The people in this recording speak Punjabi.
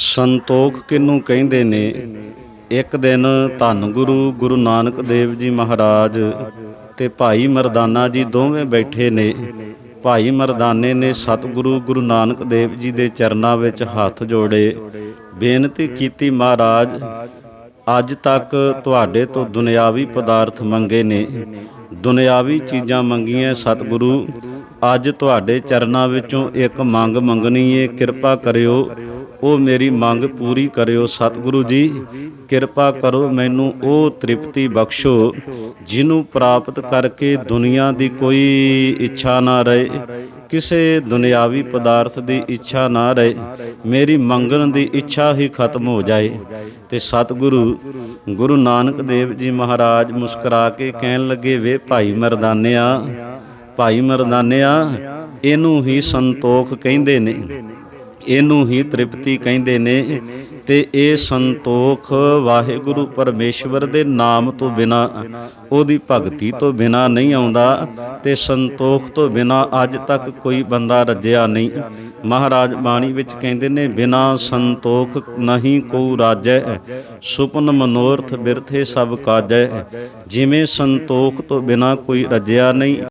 ਸੰਤੋਖ ਕਿਨੂੰ ਕਹਿੰਦੇ ਨੇ? ਇੱਕ ਦਿਨ ਧੰਨ ਗੁਰੂ ਗੁਰੂ ਨਾਨਕ ਦੇਵ ਜੀ ਮਹਾਰਾਜ ਤੇ ਭਾਈ ਮਰਦਾਨਾ ਜੀ ਦੋਵੇਂ ਬੈਠੇ ਨੇ। ਭਾਈ ਮਰਦਾਨੇ ਨੇ ਸਤਿਗੁਰੂ, ਗੁਰੂ ਨਾਨਕ ਦੇਵ ਜੀ ਦੇ ਚਰਨਾਂ ਵਿੱਚ ਹੱਥ ਜੋੜੇ। ਬੇਨਤੀ ਕੀਤੀ, ਮਹਾਰਾਜ, ਅੱਜ ਤੱਕ ਤੁਹਾਡੇ ਤੋਂ ਦੁਨਿਆਵੀ ਪਦਾਰਥ ਮੰਗੇ ਨੇ। ਦੁਨਿਆਵੀ ਚੀਜ਼ਾਂ ਮੰਗੀਆਂ ਸਤਿਗੁਰੂ, ਅੱਜ ਤੁਹਾਡੇ ਚਰਨਾਂ ਵਿੱਚੋਂ ਇੱਕ ਮੰਗ ਮੰਗਣੀ ਏ। ਕਿਰਪਾ ਕਰਿਓ ਉਹ ਮੇਰੀ ਮੰਗ ਪੂਰੀ ਕਰਿਓ। ਸਤਿਗੁਰੂ ਜੀ, ਕਿਰਪਾ ਕਰੋ ਮੈਨੂੰ ਉਹ ਤ੍ਰਿਪਤੀ ਬਖਸ਼ੋ, ਜਿਹਨੂੰ ਪ੍ਰਾਪਤ ਕਰਕੇ ਦੁਨੀਆ ਦੀ ਕੋਈ ਇੱਛਾ ਨਾ ਰਹੇ, ਕਿਸੇ ਦੁਨਿਆਵੀ ਪਦਾਰਥ ਦੀ ਇੱਛਾ ਨਾ ਰਹੇ, ਮੇਰੀ ਮੰਗਣ ਦੀ ਇੱਛਾ ਹੀ ਖਤਮ ਹੋ ਜਾਏ। ਤੇ ਸਤਿਗੁਰੂ, ਗੁਰੂ ਨਾਨਕ ਦੇਵ ਜੀ ਮਹਾਰਾਜ ਮੁਸਕਰਾ ਕੇ ਕਹਿਣ ਲੱਗੇ, ਵੇ ਭਾਈ ਮਰਦਾਨਿਆ ਭਾਈ ਮਰਦਾਨਿਆ, ਇਹਨੂੰ ਹੀ ਸੰਤੋਖ ਕਹਿੰਦੇ ਨੇ। ਇਹਨੂੰ ਹੀ ਤ੍ਰਿਪਤੀ ਕਹਿੰਦੇ ਨੇ ਤੇ ਇਹ ਸੰਤੋਖ ਵਾਹਿਗੁਰੂ ਪਰਮੇਸ਼ਵਰ ਦੇ ਨਾਮ ਤੋਂ ਬਿਨਾ, ਉਹਦੀ ਭਗਤੀ ਤੋਂ ਬਿਨਾ ਨਹੀਂ ਆਉਂਦਾ ਤੇ ਸੰਤੋਖ ਤੋਂ ਬਿਨਾ ਅੱਜ ਤੱਕ ਕੋਈ ਬੰਦਾ ਰੱਜਿਆ ਨਹੀਂ। ਮਹਾਰਾਜ ਬਾਣੀ ਵਿੱਚ ਕਹਿੰਦੇ ਨੇ, ਬਿਨਾ ਸੰਤੋਖ ਨਹੀਂ ਕੋ ਰਾਜੈ, ਸੁਪਨ ਮਨੋਰਥ ਬਿਰਥੇ ਸਭ ਕਾਜੈ। ਜਿਵੇਂ ਸੰਤੋਖ ਤੋਂ ਬਿਨਾ ਕੋਈ ਰੱਜਿਆ ਨਹੀਂ।